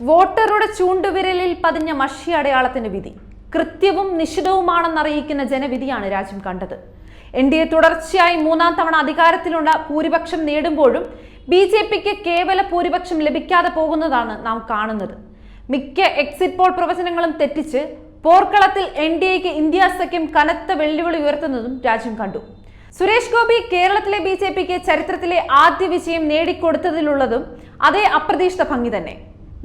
വോട്ടറുടെ ചൂണ്ടുവിരലിൽ പതിഞ്ഞ മഷി അടയാളത്തിന് വിധി. കൃത്യവും നിശിതവുമാണെന്നറിയിക്കുന്ന ജനവിധിയാണ് രാജ്യം കണ്ടത്. എൻ ഡി എ തുടർച്ചയായി മൂന്നാം തവണ അധികാരത്തിലുള്ള ഭൂരിപക്ഷം നേടുമ്പോഴും ബി ജെ പിക്ക് കേവല ഭൂരിപക്ഷം ലഭിക്കാതെ പോകുന്നതാണ് നാം കാണുന്നത്. മിക്ക എക്സിറ്റ് പോൾ പ്രവചനങ്ങളും തെറ്റിച്ച് പോർക്കളത്തിൽ എൻ ഡി എക്ക് ഇന്ത്യ സഖ്യം കനത്ത വെല്ലുവിളി ഉയർത്തുന്നതും രാജ്യം കണ്ടു. സുരേഷ് ഗോപി കേരളത്തിലെ ബി ജെ പിക്ക് ചരിത്രത്തിലെ ആദ്യ വിജയം നേടിക്കൊടുത്തതിലുള്ളതും അതേ അപ്രതീക്ഷിത ഭംഗി തന്നെ.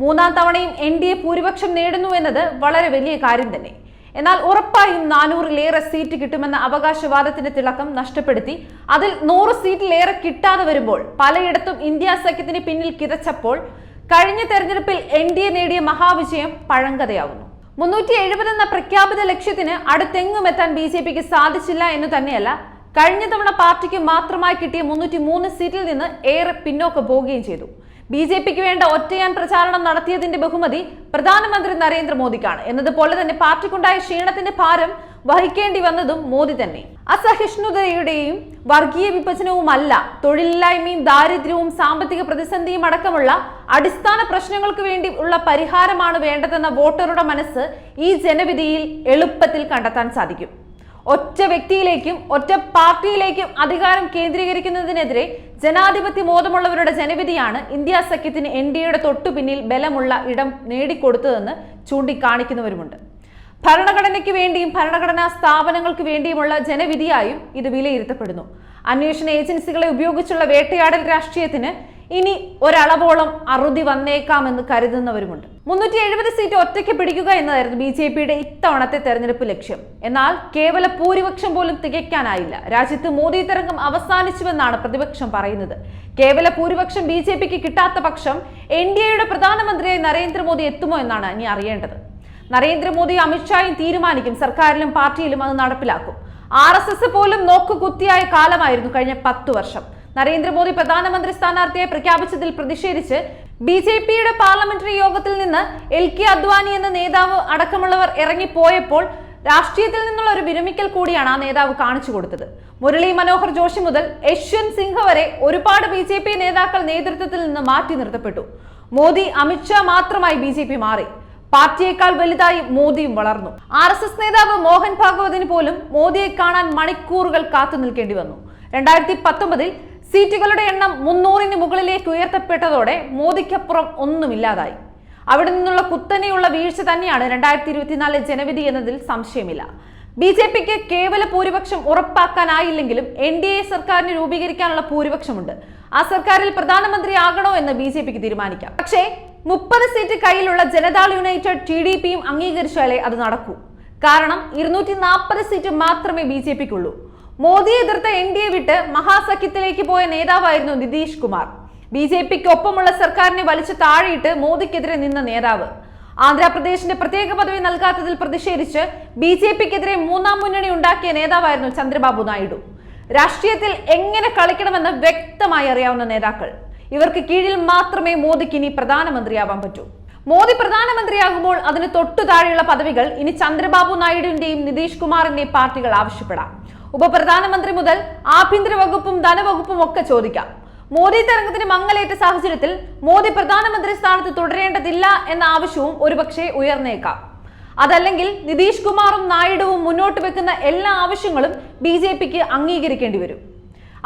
മൂന്നാം തവണയും എൻ ഡി എ ഭൂരിപക്ഷം നേടുന്നു എന്നത് വളരെ വലിയ കാര്യം തന്നെ. എന്നാൽ ഉറപ്പായും നാനൂറിലേറെ സീറ്റ് കിട്ടുമെന്ന അവകാശവാദത്തിന്റെ തിളക്കം നഷ്ടപ്പെടുത്തി. അതിൽ നൂറ് സീറ്റിലേറെ കിട്ടാതെ വരുമ്പോൾ പലയിടത്തും ഇന്ത്യ സഖ്യത്തിന് പിന്നിൽ കിതച്ചപ്പോൾ കഴിഞ്ഞ തെരഞ്ഞെടുപ്പിൽ എൻ ഡി എ നേടിയ മഹാവിജയം പഴങ്കഥയാവുന്നു. മുന്നൂറ്റി എഴുപത് എന്ന പ്രഖ്യാപിത ലക്ഷ്യത്തിന് അടുത്തെങ്ങും എത്താൻ ബി ജെ പിക്ക് സാധിച്ചില്ല എന്ന് തന്നെയല്ല കഴിഞ്ഞ തവണ പാർട്ടിക്ക് മാത്രമായി കിട്ടിയ മുന്നൂറ്റി മൂന്ന് സീറ്റിൽ നിന്ന് ഏറെ പിന്നോക്കം പോവുകയും ചെയ്തു. ബി ജെ പിക്ക് വേണ്ട ഒറ്റയാൻ പ്രചാരണം നടത്തിയതിന്റെ ബഹുമതി പ്രധാനമന്ത്രി നരേന്ദ്രമോദിക്കാണ്. എന്നതുപോലെ തന്നെ പാർട്ടിക്കുണ്ടായ ക്ഷീണത്തിന്റെ ഭാരം വഹിക്കേണ്ടി വന്നതും മോദി തന്നെ. അസഹിഷ്ണുതയുടെയും വർഗീയ വിഭജനവുമല്ല തൊഴിലില്ലായ്മയും ദാരിദ്ര്യവും സാമ്പത്തിക പ്രതിസന്ധിയും അടക്കമുള്ള അടിസ്ഥാന പ്രശ്നങ്ങൾക്ക് വേണ്ടി ഉള്ള പരിഹാരമാണ് വേണ്ടതെന്ന വോട്ടറുടെ മനസ്സ് ഈ ജനവിധിയിൽ എളുപ്പത്തിൽ കണ്ടെത്താൻ സാധിക്കും. ഒറ്റ വ്യക്തിയിലേക്കും ഒറ്റ പാർട്ടിയിലേക്കും അധികാരം കേന്ദ്രീകരിക്കുന്നതിനെതിരെ ജനാധിപത്യ ബോധമുള്ളവരുടെ ജനവിധിയാണ് ഇന്ത്യ സഖ്യത്തിന് എൻ ഡി എയുടെ തൊട്ടു പിന്നിൽ ബലമുള്ള ഇടം നേടിക്കൊടുത്തതെന്ന് ചൂണ്ടിക്കാണിക്കുന്നവരുമുണ്ട്. ഭരണഘടനയ്ക്ക് വേണ്ടിയും ഭരണഘടനാ സ്ഥാപനങ്ങൾക്ക് വേണ്ടിയുമുള്ള ജനവിധിയായും ഇത് വിലയിരുത്തപ്പെടുന്നു. അന്വേഷണ ഏജൻസികളെ ഉപയോഗിച്ചുള്ള വേട്ടയാടൽ രാഷ്ട്രീയത്തിന് ഇനി ഒരളവോളം അറുതി വന്നേക്കാമെന്ന് കരുതുന്നവരുമുണ്ട്. മുന്നൂറ്റി എഴുപത് സീറ്റ് ഒറ്റയ്ക്ക് പിടിക്കുക എന്നതായിരുന്നു ബി ജെ പിയുടെ ഇത്തവണത്തെ തെരഞ്ഞെടുപ്പ് ലക്ഷ്യം. എന്നാൽ കേവല ഭൂരിപക്ഷം പോലും തികയ്ക്കാനായില്ല. രാജ്യത്ത് മോദി തരംഗം അവസാനിച്ചുവെന്നാണ് പ്രതിപക്ഷം പറയുന്നത്. കേവല ഭൂരിപക്ഷം ബി ജെ പിക്ക് കിട്ടാത്ത പക്ഷം എൻ ഡി എയുടെ പ്രധാനമന്ത്രിയായി നരേന്ദ്രമോദി എത്തുമോ എന്നാണ് ഇനി അറിയേണ്ടത്. നരേന്ദ്രമോദി അമിത്ഷായും തീരുമാനിക്കും. സർക്കാരിലും പാർട്ടിയിലും അത് നടപ്പിലാക്കും. ആർ എസ് എസ് പോലും നോക്കുകുത്തിയായ കാലമായിരുന്നു കഴിഞ്ഞ പത്തു വർഷം. നരേന്ദ്രമോദി പ്രധാനമന്ത്രി സ്ഥാനാർത്ഥിയെ പ്രഖ്യാപിച്ചതിൽ പ്രതിഷേധിച്ച് ബി ജെ പിയുടെ പാർലമെന്ററി യോഗത്തിൽ നിന്ന് എൽ കെ അദ്വാനി എന്ന നേതാവ് അടക്കമുള്ളവർ ഇറങ്ങിപ്പോയപ്പോൾ രാഷ്ട്രീയത്തിൽ നിന്നുള്ള ഒരു വിരമിക്കൽ കൂടിയാണ് ആ നേതാവ് കാണിച്ചു കൊടുത്തത്. മുരളി മനോഹർ ജോഷി മുതൽ യശ്വന്ത് സിൻഹ വരെ ഒരുപാട് ബി ജെ പി നേതാക്കൾ നേതൃത്വത്തിൽ നിന്ന് മാറ്റി നിർത്തപ്പെട്ടു. മോദി അമിത്ഷാ മാത്രമായി ബി ജെ പി മാറി. പാർട്ടിയേക്കാൾ വലുതായി മോദിയും വളർന്നു. ആർ എസ് എസ് നേതാവ് മോഹൻ ഭാഗവതിന് പോലും മോദിയെ കാണാൻ മണിക്കൂറുകൾ കാത്തു നിൽക്കേണ്ടി വന്നു. രണ്ടായിരത്തി പത്തൊമ്പതിൽ സീറ്റുകളുടെ എണ്ണം മുന്നൂറിന് മുകളിലേക്ക് ഉയർത്തപ്പെട്ടതോടെ മോദിക്കപ്പുറം ഒന്നുമില്ലാതായി. അവിടെ നിന്നുള്ള കുത്തനെയുള്ള വീഴ്ച തന്നെയാണ് രണ്ടായിരത്തി ഇരുപത്തിനാല് ജനവിധി എന്നതിൽ സംശയമില്ല. ബി ജെ പിക്ക് കേവല ഭൂരിപക്ഷം ഉറപ്പാക്കാനായില്ലെങ്കിലും എൻ ഡി എ സർക്കാരിന് രൂപീകരിക്കാനുള്ള ഭൂരിപക്ഷമുണ്ട്. ആ സർക്കാരിൽ പ്രധാനമന്ത്രി ആകണോ എന്ന് ബി ജെ പിക്ക് തീരുമാനിക്കാം. പക്ഷേ മുപ്പത് സീറ്റ് കയ്യിലുള്ള ജനതാൾ യുണൈറ്റഡ് ടി ഡി പിയും അംഗീകരിച്ചാലേ അത് നടക്കൂ. കാരണം ഇരുന്നൂറ്റി നാൽപ്പത് സീറ്റ് മാത്രമേ ബി ജെ പിക്കുള്ളൂ. മോദിയെ എതിർത്ത എൻ ഡി എ വിട്ട് മഹാസഖ്യത്തിലേക്ക് പോയ നേതാവായിരുന്നു നിതീഷ് കുമാർ. ബി ജെ പിക്ക് ഒപ്പമുള്ള സർക്കാരിനെ വലിച്ചു താഴെയിട്ട് മോദിക്കെതിരെ നിന്ന നേതാവ്. ആന്ധ്രാപ്രദേശിന്റെ പ്രത്യേക പദവി നൽകാത്തതിൽ പ്രതിഷേധിച്ച് ബി ജെ പിക്കെതിരെ മൂന്നാം മുന്നണി ഉണ്ടാക്കിയ നേതാവായിരുന്നു ചന്ദ്രബാബു നായിഡു. രാഷ്ട്രീയത്തിൽ എങ്ങനെ കളിക്കണമെന്ന് വ്യക്തമായി അറിയാവുന്ന നേതാക്കൾ. ഇവർക്ക് കീഴിൽ മാത്രമേ മോദിക്ക് ഇനി പ്രധാനമന്ത്രിയാവാൻ പറ്റൂ. മോദി പ്രധാനമന്ത്രിയാകുമ്പോൾ അതിന് തൊട്ടു താഴെയുള്ള പദവികൾ ഇനി ചന്ദ്രബാബു നായിഡുവിന്റെയും നിതീഷ് കുമാറിന്റെയും പാർട്ടികൾ ആവശ്യപ്പെടാം. ഉപപ്രധാനമന്ത്രി മുതൽ ആഭ്യന്തര വകുപ്പും ധനവകുപ്പും ഒക്കെ ചോദിക്കാം. മോദി തരംഗത്തിന് മങ്ങലേറ്റ സാഹചര്യത്തിൽ മോദി പ്രധാനമന്ത്രി സ്ഥാനത്ത് തുടരേണ്ടതില്ല എന്ന ആവശ്യവും ഒരുപക്ഷെ ഉയർന്നേക്കാം. അതല്ലെങ്കിൽ നിതീഷ് കുമാറും നായിഡുവും മുന്നോട്ട് വെക്കുന്ന എല്ലാ ആവശ്യങ്ങളും ബി ജെ പിക്ക് അംഗീകരിക്കേണ്ടി വരും.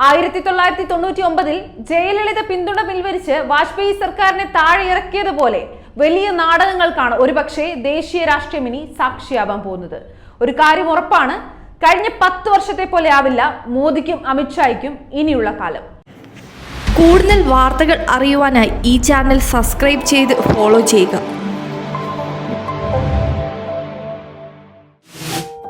ആയിരത്തി തൊള്ളായിരത്തി തൊണ്ണൂറ്റി ഒമ്പതിൽ ജയലളിത പിന്തുണ പിൻവലിച്ച് വാജ്പേയി സർക്കാരിനെ താഴെ ഇറക്കിയതുപോലെ വലിയ നാടകങ്ങൾക്കാണ് ഒരുപക്ഷെ ദേശീയ രാഷ്ട്രീയം ഇനി സാക്ഷിയാവാൻ പോകുന്നത്. ഒരു കാര്യം ഉറപ്പാണ് കഴിഞ്ഞ പത്ത് വർഷത്തെ പോലെ ആവില്ല. മോദിക്കും അമിത്ഷായ്ക്കും ഇനിയുള്ള കാലം. കൂടുതൽ വാർത്തകൾ അറിയുവാനായി ഈ ചാനൽ സബ്സ്ക്രൈബ് ചെയ്ത് ഫോളോ ചെയ്യുക.